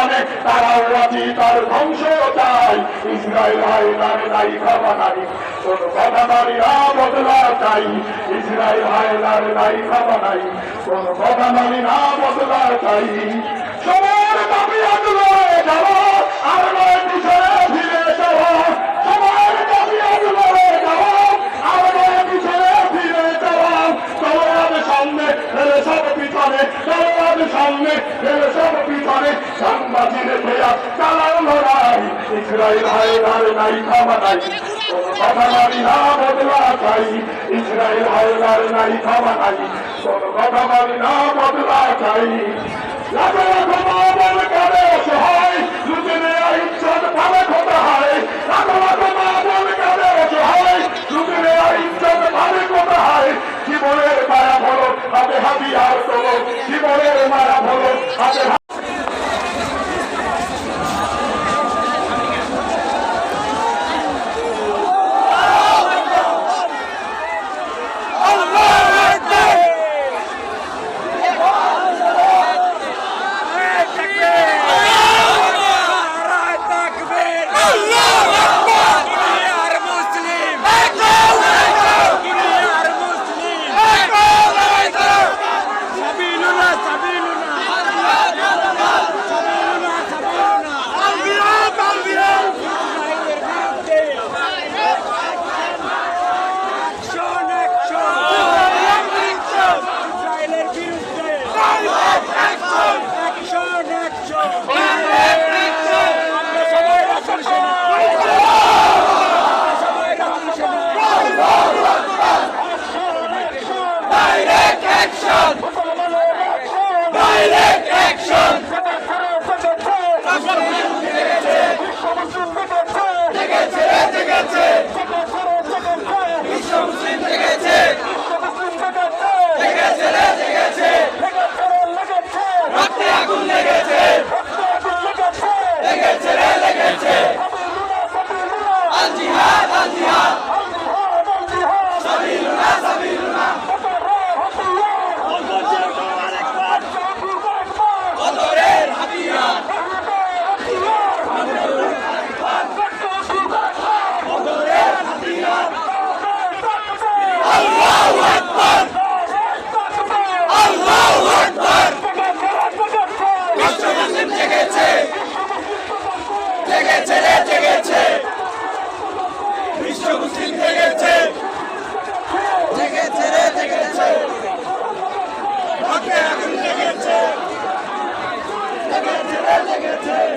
জানে তারাও রাজি তার ধ্বংস চাই। ইসরায়েল হায়নার নাই ক্ষমা নারী কোন কথা নারীরা বদলা চাই। ইসরায়েল হায়নার নাই ক্ষমা নাই। কোন কথা নারী না বদলা চাই। সবার দাবি আদলে যাব আর ভেয়া চালাও লড়াই ইসরায়েল হায়দার নাই থামা নাই কথা মানি না বদলা চাই ইসরায়েল হায়দার নাই থামা নাই কথা মানি না বদলা চাই Oh. United!